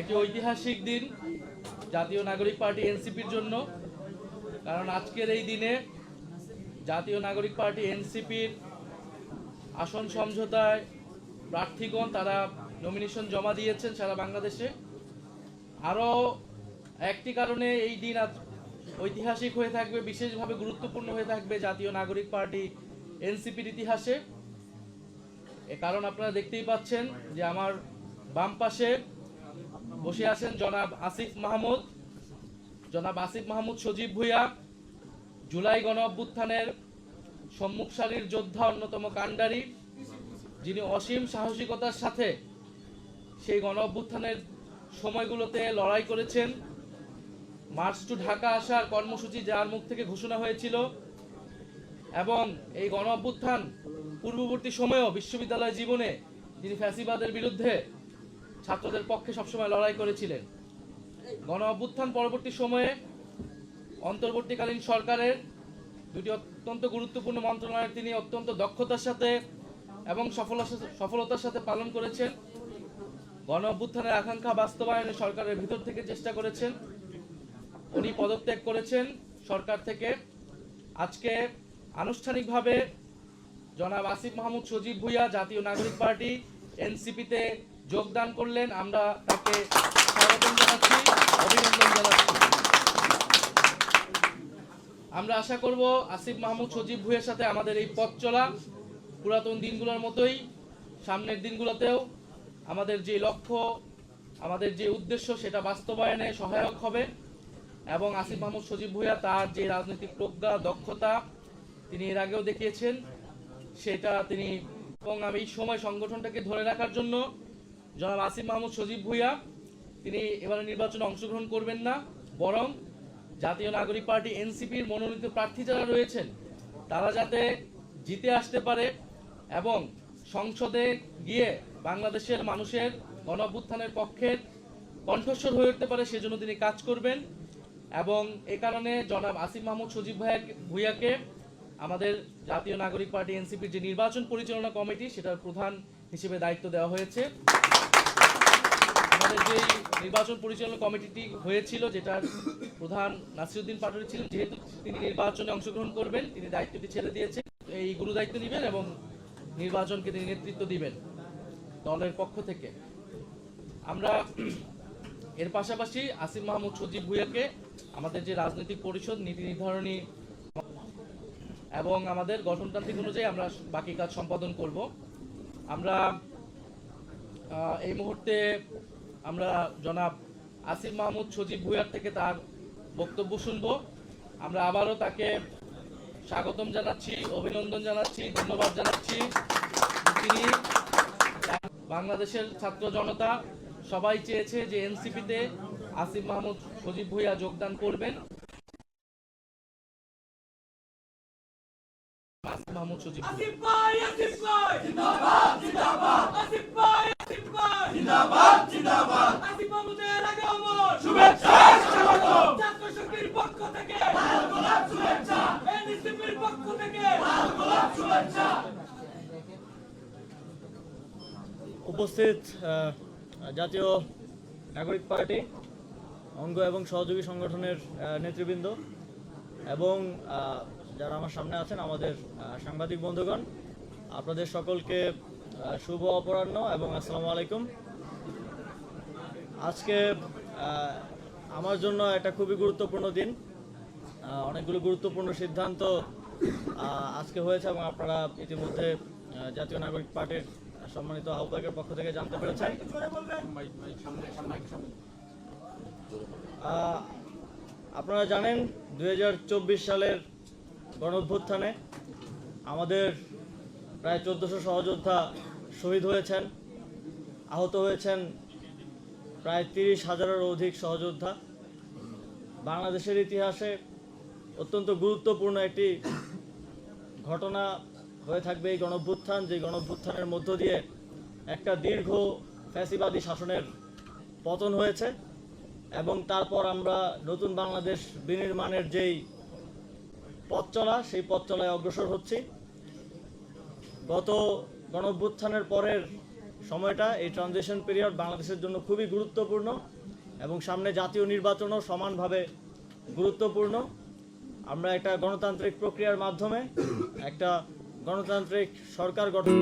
একটি ঐতিহাসিক দিন জাতীয় নাগরিক পার্টি এনসিপির জন্য। কারণ আজকের এই দিনে জাতীয় নাগরিক পার্টি এনসিপির আসন সমঝোতায় প্রার্থীগণ তারা নমিনেশন জমা দিয়েছেন সারা বাংলাদেশে। আরও একটি কারণে এই দিন আজ ঐতিহাসিক হয়ে থাকবে, বিশেষভাবে গুরুত্বপূর্ণ হয়ে থাকবে জাতীয় নাগরিক পার্টি এনসিপির ইতিহাসে। কারণ আপনারা দেখতেই পাচ্ছেন যে আমার বাম পাশে বসে আছেন জনাব আসিফ মাহমুদ। জনাব আসিফ মাহমুদ সজীব ভুইয়া। জুলাই গণ অভ্যুত্থানের সম্মুখ সারির যোদ্ধা অন্যতম কাণ্ডারি। যিনি অসীম সাহসিকতার সাথে সেই গণ অভ্যুত্থানের সময়গুলোতে লড়াই করেছেন। মার্চ টু ঢাকা আসার কর্মসূচি যার মুখ থেকে ঘোষণা হয়েছিল। এবং এই গণ অভ্যুত্থান পূর্ববর্তী সময়েও বিশ্ববিদ্যালয় জীবনে তিনি ফ্যাসিবাদের বিরুদ্ধে ছাত্রদের পক্ষে সবসময় লড়াই করেছিলেন। গণ অভ্যুত্থান পরবর্তী সময়ে অন্তর্বর্তীকালীন সরকারের দুটি অত্যন্ত গুরুত্বপূর্ণ মন্ত্রণালয়, তিনি অত্যন্ত দক্ষতার সাথে এবং সফলতার সাথে পালন করেছেন। গণ অভ্যুত্থানের আকাঙ্ক্ষা বাস্তবায়নে সরকারের ভিতর থেকে চেষ্টা করেছেন। উনি পদত্যাগ করেছেন সরকার থেকে। আজকে আনুষ্ঠানিকভাবে জনাব আসিফ মাহমুদ সজীব ভুইয়া জাতীয় নাগরিক পার্টি, এনসিপিতে যোগদান করলেন, আমরা তাকে স্বাগতম জানাচ্ছি, অভিনন্দন জানাচ্ছি। আমরা আশা করব আসিফ মাহমুদ সজীব ভুইয়ের সাথে আমাদের এই পথ চলা পুরাতন দিনগুলোর মতোই, সামনের দিনগুলোতেও আমাদের যে লক্ষ্য, আমাদের যে উদ্দেশ্য সেটা বাস্তবায়নে সহায়ক হবে এবং আসিফ মাহমুদ সজীব ভুইয়া তার যে রাজনৈতিক প্রজ্ঞা, দক্ষতা তিনি এর আগেও দেখিয়েছেন, সেটা তিনি এবং আমি এই সময় সংগঠনটাকে ধরে রাখার জন্য জনাব আসিফ মাহমুদ সজীব ভুইয়া, তিনি এবারে নির্বাচনে অংশগ্রহণ করবেন না, বরং জাতীয় নাগরিক পার্টি এনসিপির মনোনীত প্রার্থী যারা রয়েছেন, তারা যাতে জিতে আসতে পারে এবং সংসদে গিয়ে বাংলাদেশের মানুষের গণ অভ্যুত্থানের পক্ষের কণ্ঠস্বর হয়ে উঠতে পারে, সেজন্য তিনি কাজ করবেন। এবং এ কারণে জনাব আসিফ মাহমুদ সজীব ভাইয়া ভুইয়াকে আমাদের জাতীয় নাগরিক পার্টি এনসিপির যে নির্বাচন পরিচালনা কমিটি, সেটার প্রধান হিসেবে দায়িত্ব দেওয়া হয়েছে। যে নির্বাচন পরিচালনা কমিটিটি হয়েছিল যেটার প্রধান নাসিরুদ্দিন পাটোয়ারি ছিলেন, যেহেতু তিনি নির্বাচনে অংশগ্রহণ করবেন, তিনি দায়িত্বটি ছেড়ে দিয়েছেন। এই গুরু দায়িত্ব নেবেন এবং নির্বাচনকে তিনি নেতৃত্ব দিবেন দলের পক্ষ থেকে। আমরা এর পাশাপাশি আসিফ মাহমুদ সজীব ভুইয়াকে আমাদের যে রাজনৈতিক পরিষদ, নীতি নির্ধারণী এবং আমাদের গঠনতান্ত্রিক অনুযায়ী আমরা বাকি কাজ সম্পাদন করব। আমরা এই মুহূর্তে আমরা জনাব আসিফ মাহমুদ সজীব ভুইয়ার থেকে তার বক্তব্য শুনব। আমরা আবারও তাকে স্বাগতম জানাচ্ছি, অভিনন্দন জানাচ্ছি, ধন্যবাদ জানাচ্ছি। তিনি বাংলাদেশের ছাত্র জনতা, সবাই চেয়েছে যে এনসিপিতে আসিফ মাহমুদ সজীব ভুইয়া যোগদান করবেন। আসিফ মাহমুদ সজীব। আসিফ ভাই আসিফ ভাই, জিন্দাবাদ জিন্দাবাদ। আসিফ জিন্দাবাদ জিন্দাবাদ। আগে অমর শুভেচ্ছা স্বাগত ছাত্র শক্তির পক্ষ থেকে লাল গোলাপ শুভেচ্ছা। এনসিপির পক্ষ থেকে লাল গোলাপ শুভেচ্ছা। উপস্থিত জাতীয় নাগরিক পার্টি, অঙ্গ এবং সহযোগী সংগঠনের নেতৃবৃন্দ এবং যারা আমার সামনে আছেন, আমাদের সাংবাদিক বন্ধুগণ, আপনাদের সকলকে শুভ অপরাহ্ন এবং আসসালামু আলাইকুম। আজকে আমার জন্য এটা খুবই গুরুত্বপূর্ণ দিন। অনেকগুলো গুরুত্বপূর্ণ সিদ্ধান্ত আজকে হয়েছে এবং আপনারা ইতিমধ্যে জাতীয় নাগরিক পার্টির সম্মানিত আহ্বায়কের পক্ষ থেকে জানতে পেরেছেন। আপনারা জানেন দু হাজার চব্বিশ সালের গণঅভ্যুত্থানে আমাদের প্রায় চোদ্দশো সহযোদ্ধা শহীদ হয়েছেন, আহত হয়েছেন প্রায় তিরিশ হাজারের অধিক সহযোদ্ধা। বাংলাদেশের ইতিহাসে অত্যন্ত গুরুত্বপূর্ণ একটি ঘটনা হয়ে থাকবে এই গণভ্যুত্থান, যে গণভ্যুত্থানের মধ্য দিয়ে একটা দীর্ঘ ফ্যাসিবাদী শাসনের পতন হয়েছে এবং তারপর আমরা নতুন বাংলাদেশ বিনির্মাণের যেই পথ চলা সেই পথ চলায় অগ্রসর হচ্ছি। গত গণভ্যুত্থানের পরের সময়টা এই ট্রানজিশন পিরিয়ড বাংলাদেশের জন্য খুবই গুরুত্বপূর্ণ এবং সামনে জাতীয় নির্বাচনও সমানভাবে গুরুত্বপূর্ণ। আমরা একটা গণতান্ত্রিক প্রক্রিয়ার মাধ্যমে একটা গণতান্ত্রিক সরকার গঠন